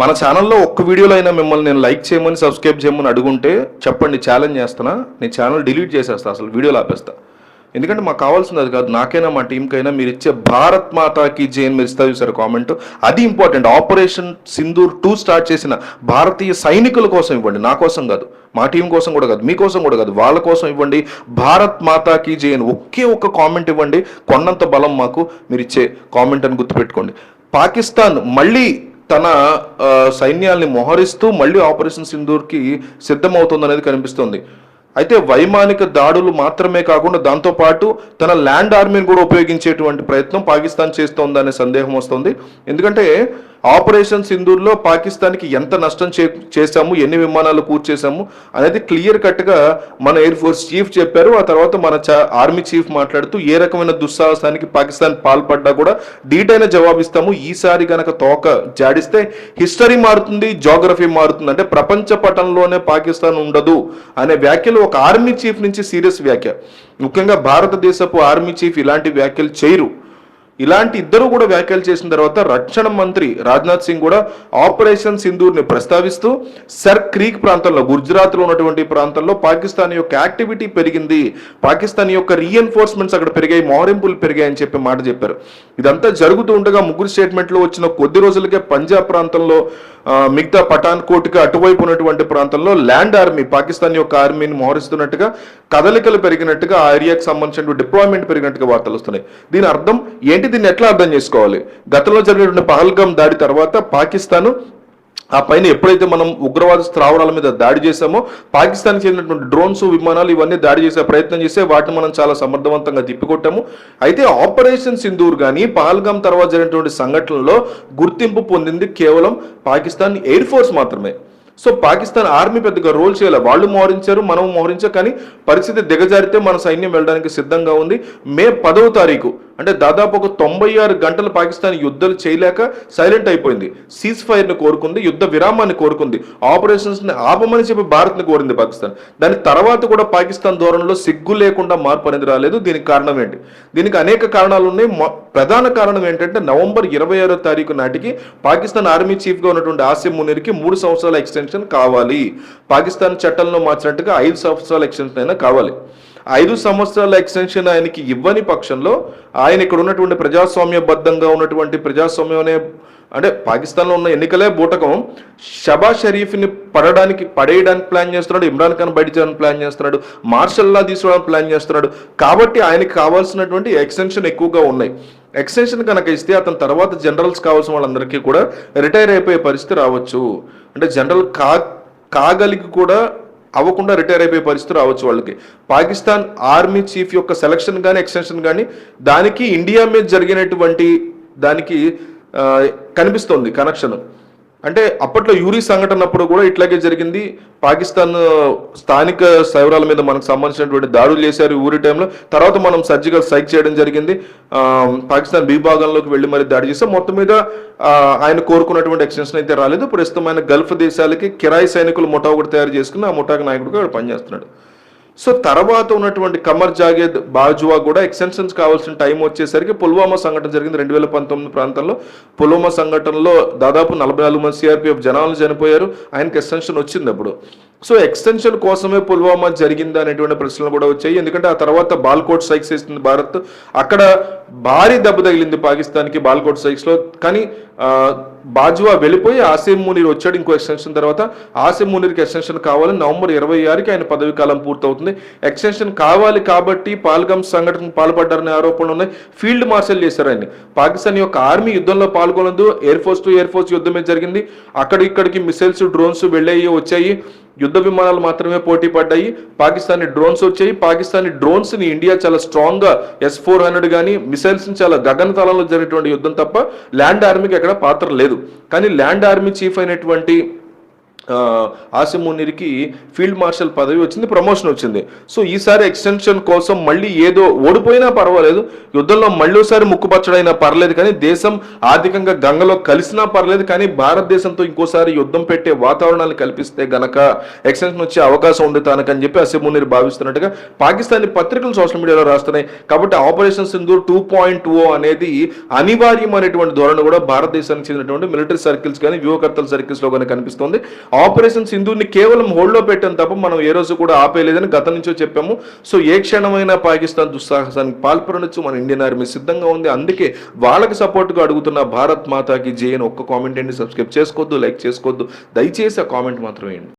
మన ఛానల్లో ఒక్క వీడియోలో అయినా మిమ్మల్ని నేను లైక్ చేయమని సబ్స్క్రైబ్ చేయమని అడుగుంటే చెప్పండి ఛాలెంజ్ చేస్తున్నా. నేను ఛానల్ డిలీట్ చేసేస్తా అసలు వీడియోలు ఆపేస్తా. ఎందుకంటే మాకు కావాల్సింది అది కాదు నాకైనా మా టీంకైనా మీరు ఇచ్చే భారత్ మాతాకి జై అని మీరు ఇస్తా చూసారు కామెంట్ అది important operation Sindoor two start చేసిన భారతీయ సైనికుల కోసం ఇవ్వండి. నా కోసం కాదు మా టీం కోసం కూడా కాదు మీకోసం కూడా కాదు వాళ్ళ కోసం ఇవ్వండి. భారత్ మాతాకి జై అని ఒకే ఒక్క కామెంట్ ఇవ్వండి. కొన్నంత బలం మాకు మీరు ఇచ్చే కామెంట్ అని గుర్తుపెట్టుకోండి. పాకిస్తాన్ మళ్ళీ తన సైన్యాల్ని మోహరిస్తూ మళ్ళీ ఆపరేషన్ సింధూర్కి సిద్ధమవుతుందనేది కనిపిస్తుంది. అయితే వైమానిక దాడులు మాత్రమే కాకుండా దాంతోపాటు తన ల్యాండ్ ఆర్మీని కూడా ఉపయోగించేటువంటి ప్రయత్నం పాకిస్తాన్ చేస్తోందనే సందేహం వస్తుంది. ఎందుకంటే ఆపరేషన్ సింధూర్లో పాకిస్తాన్కి ఎంత నష్టం చే చేశాము ఎన్ని విమానాలు కూర్చేశాము అనేది క్లియర్ కట్గా మన ఎయిర్ ఫోర్స్ చీఫ్ చెప్పారు. ఆ తర్వాత మన ఆర్మీ చీఫ్ మాట్లాడుతూ ఏ రకమైన దుస్సాహసానికి పాకిస్తాన్ పాల్పడ్డా కూడా ధీటైన జవాబిస్తాము. ఈసారి గనక తోక జాడిస్తే హిస్టరీ మారుతుంది జోగ్రఫీ మారుతుంది. అంటే ప్రపంచ పటంలోనే పాకిస్తాన్ ఉండదు అనే వ్యాఖ్యలు ఒక ఆర్మీ చీఫ్ నుంచి సీరియస్ వ్యాఖ్య. ముఖ్యంగా భారతదేశపు ఆర్మీ చీఫ్ ఇలాంటి వ్యాఖ్యలు చేయరు. ఇలాంటి ఇద్దరు కూడా వ్యాఖ్యలు చేసిన తర్వాత రక్షణ మంత్రి రాజ్నాథ్ సింగ్ కూడా ఆపరేషన్ సింధూర్ని ప్రస్తావిస్తూ సర్ క్రీక్ ప్రాంతంలో గుజరాత్లో ఉన్నటువంటి ప్రాంతంలో పాకిస్తాన్ యొక్క యాక్టివిటీ పెరిగింది. పాకిస్తాన్ యొక్క రీఎన్ఫోర్స్మెంట్స్ అక్కడ పెరిగాయి మోహరింపులు పెరిగాయి అని చెప్పి మాట చెప్పారు. ఇదంతా జరుగుతూ ఉండగా ముగ్గురు స్టేట్మెంట్లో వచ్చిన కొద్ది రోజులకే పంజాబ్ ప్రాంతంలో మిగతా పఠాన్ కోట్కి అటువైపు ఉన్నటువంటి ప్రాంతంలో ల్యాండ్ ఆర్మీ పాకిస్తాన్ యొక్క ఆర్మీని మోహరిస్తున్నట్టుగా కదలికలు పెరిగినట్టుగా ఆ ఏరియాకి సంబంధించిన డిప్లాయ్మెంట్ పెరిగినట్టుగా వార్తలు వస్తున్నాయి. దీని అర్థం ఏంటి? దీన్ని ఎట్లా అర్థం చేసుకోవాలి? గతంలో జరిగినటువంటి పహల్గం దాడి తర్వాత పాకిస్తాన్ ఆ పైన ఎప్పుడైతే మనం ఉగ్రవాద స్థావరాల మీద దాడి చేశామో పాకిస్తాన్కి చెందినటువంటి డ్రోన్స్ విమానాలు ఇవన్నీ దాడి చేసే ప్రయత్నం చేస్తే వాటిని మనం చాలా సమర్థవంతంగా తిప్పికొట్టాము. అయితే ఆపరేషన్ సింధూర్ కానీ పహల్గాం తర్వాత జరిగినటువంటి సంఘటనలో గుర్తింపు పొందింది కేవలం పాకిస్తాన్ ఎయిర్ ఫోర్స్ మాత్రమే. సో పాకిస్తాన్ ఆర్మీ పెద్దగా రోల్ చేయాలి. వాళ్ళు మోహరించారు మనం మోహరించారు కానీ పరిస్థితి దిగజారితే మన సైన్యం వెళ్ళడానికి సిద్ధంగా ఉంది. మే పదవ తారీఖు అంటే దాదాపు ఒక తొంభై ఆరు గంటలు పాకిస్తాన్ యుద్ధాలు చేయలేక సైలెంట్ అయిపోయింది. సీజ్ ఫైర్ని కోరుకుంది యుద్ధ విరామాన్ని కోరుకుంది ఆపరేషన్స్ని ఆపమని చెప్పి భారత్ని కోరింది పాకిస్తాన్. దాని తర్వాత కూడా పాకిస్తాన్ ధోరణిలో సిగ్గు లేకుండా మార్పు అనేది రాలేదు. దీనికి కారణం ఏంటి? దీనికి అనేక కారణాలు ఉన్నాయి. ప్రధాన కారణం ఏంటంటే నవంబర్ ఇరవై ఆరో తారీఖు నాటికి పాకిస్తాన్ ఆర్మీ చీఫ్గా ఉన్నటువంటి ఆసిఫ్ మునీర్కి మూడు సంవత్సరాల ఎక్స్టెన్షన్ కావాలి. పాకిస్తాన్ చట్టంలో మార్చినట్టుగా ఐదు సంవత్సరాల ఎక్స్టెన్షన్ అయినా కావాలి. ఐదు సంవత్సరాల ఎక్స్టెన్షన్ ఆయనకి ఇవ్వని పక్షంలో ఆయన ఇక్కడ ఉన్నటువంటి ప్రజాస్వామ్యబద్ధంగా ఉన్నటువంటి ప్రజాస్వామ్యం అనే అంటే పాకిస్తాన్లో ఉన్న ఎన్నికలే బూటకం షబా షరీఫ్ని పడడానికి పడేయడానికి ప్లాన్ చేస్తున్నాడు ఇమ్రాన్ ఖాన్ బయట చేయడానికి ప్లాన్ చేస్తున్నాడు మార్షల్లా తీసుకోవడానికి ప్లాన్ చేస్తున్నాడు. కాబట్టి ఆయనకి కావాల్సినటువంటి ఎక్స్టెన్షన్ ఎక్కువగా ఉన్నాయి. ఎక్స్టెన్షన్ కనుక ఇస్తే అతని తర్వాత జనరల్స్ కావాల్సిన వాళ్ళందరికీ కూడా రిటైర్ అయిపోయే పరిస్థితి రావచ్చు. అంటే జనరల్ కా కాగలిగి కూడా అవ్వకుండా రిటైర్ అయిపోయే పరిస్థితి రావచ్చు వాళ్ళకి. పాకిస్తాన్ ఆర్మీ చీఫ్ యొక్క సెలక్షన్ కానీ ఎక్స్టెన్షన్ కానీ దానికి ఇండియా మీద జరిగినటువంటి దానికి కనిపిస్తోంది కనెక్షన్. అంటే అప్పట్లో యూరి సంఘటన అప్పుడు కూడా ఇట్లాగే జరిగింది. పాకిస్తాన్ స్థానిక సైవరాల మీద మనకు సంబంధించినటువంటి దాడులు చేశారు ఊరి టైంలో. తర్వాత మనం సర్జికల్ స్ట్రైక్ చేయడం జరిగింది. పాకిస్తాన్ విభాగంలోకి వెళ్ళి మరి దాడి చేస్తే మొత్తం మీద ఆయన కోరుకున్నటువంటి ఎక్స్టెన్షన్ అయితే రాలేదు. ప్రస్తుతం ఆయన గల్ఫ్ దేశాలకి కిరాయి సైనికులు ముఠా ఒకటి తయారు చేసుకుని ఆ ముఠాకి నాయకుడిగా పనిచేస్తున్నాడు. సో తర్వాత ఉన్నటువంటి కమర్ జాగేద్ బాజువా కూడా ఎక్స్టెన్షన్స్ కావాల్సిన టైం వచ్చేసరికి పుల్వామా సంఘటన జరిగింది రెండు వేల పంతొమ్మిది ప్రాంతంలో. పుల్వామా సంఘటనలో దాదాపు నలభై నాలుగు మంది సిఆర్పిఎఫ్ జనాలు చనిపోయారు. ఆయనకి ఎక్స్టెన్షన్ వచ్చింది అప్పుడు. సో ఎక్స్టెన్షన్ కోసమే పుల్వామా జరిగింది అనేటువంటి ప్రశ్నలు కూడా వచ్చాయి. ఎందుకంటే ఆ తర్వాత బాల్కోట్ స్ట్రైక్స్ వేసింది భారత్. అక్కడ భారీ దెబ్బ తగిలింది పాకిస్తాన్కి బాల్కోట్ స్ట్రైక్స్లో కానీ బాజ్వా వెళ్ళిపోయి ఆసిమ్ మునీర్ వచ్చాడు ఇంకో ఎక్స్టెన్షన్ తర్వాత. ఆసిమ్ మునీర్కి ఎక్స్టెన్షన్ కావాలి నవంబర్ ఇరవై ఆరుకి ఆయన పదవి కాలం పూర్తవుతుంది. ఎక్స్టెన్షన్ కావాలి కాబట్టి పాల్గం సంఘటన పాల్పడ్డారనే ఆరోపణలు ఉన్నాయి. ఫీల్డ్ మార్షల్ చేశారు ఆయన పాకిస్తాన్ యొక్క ఆర్మీ యుద్ధంలో పాల్గొనదు air force to air force యుద్ధమే జరిగింది. అక్కడ ఇక్కడికి మిసైల్స్ డ్రోన్స్ వెళ్ళాయి వచ్చాయి. యుద్ధ విమానాలు మాత్రమే పోటీ పడ్డాయి. పాకిస్తానీ డ్రోన్స్ వచ్చాయి. పాకిస్తానీ డ్రోన్స్ని ఇండియా చాలా స్ట్రాంగ్గా ఎస్ ఫోర్ హండ్రెడ్ కానీ మిసైల్స్ చాలా గగనతలంలో జరిగినటువంటి యుద్ధం తప్ప ల్యాండ్ ఆర్మీకి ఎక్కడ పాత్ర లేదు. కానీ ల్యాండ్ ఆర్మీ చీఫ్ అయినటువంటి ఆసిమునిరికి ఫీల్డ్ మార్షల్ పదవి వచ్చింది ప్రమోషన్ వచ్చింది. సో ఈసారి ఎక్స్టెన్షన్ కోసం మళ్ళీ ఏదో ఓడిపోయినా పర్వాలేదు యుద్ధంలో మళ్ళీసారి ముక్కుపచ్చడైనా పర్లేదు కానీ దేశం ఆర్థికంగా గంగలో కలిసినా పర్లేదు కానీ భారతదేశంతో ఇంకోసారి యుద్ధం పెట్టే వాతావరణాన్ని కల్పిస్తే గనక ఎక్స్టెన్షన్ వచ్చే అవకాశం ఉంది తనకని చెప్పి అసిమునిర్ భావిస్తున్నట్టుగా పాకిస్తానీ పత్రికలు సోషల్ మీడియాలో రాస్తున్నాయి. కాబట్టి operation Sindoor two point O అనేది అనివార్యమైనటువంటి ధోరణి కూడా భారతదేశానికి చెందినటువంటి మిలిటరీ సర్కిల్స్ కానీ వ్యూహకర్తల సర్కిల్స్లో కానీ కనిపిస్తుంది. ఆపరేషన్ సింధూర్ని కేవలం హోల్డ్లో పెట్టాం తప్ప మనం ఏ రోజు కూడా ఆపేయలేదని గతం నుంచో చెప్పాము. సో ఏ క్షణమైనా పాకిస్తాన్ దుస్సాహసానికి పాల్పడవచ్చు మన ఇండియన్ ఆర్మీ సిద్ధంగా ఉంది. అందుకే వాళ్ళకి సపోర్ట్గా అడుగుతున్న భారత్ మాతాకి జేఎన్ ఒక్క కామెంట్ అండి సబ్స్క్రైబ్ చేసుకోవద్దు లైక్ చేసుకోవద్దు. దయచేసి ఆ కామెంట్ మాత్రం వేయండి.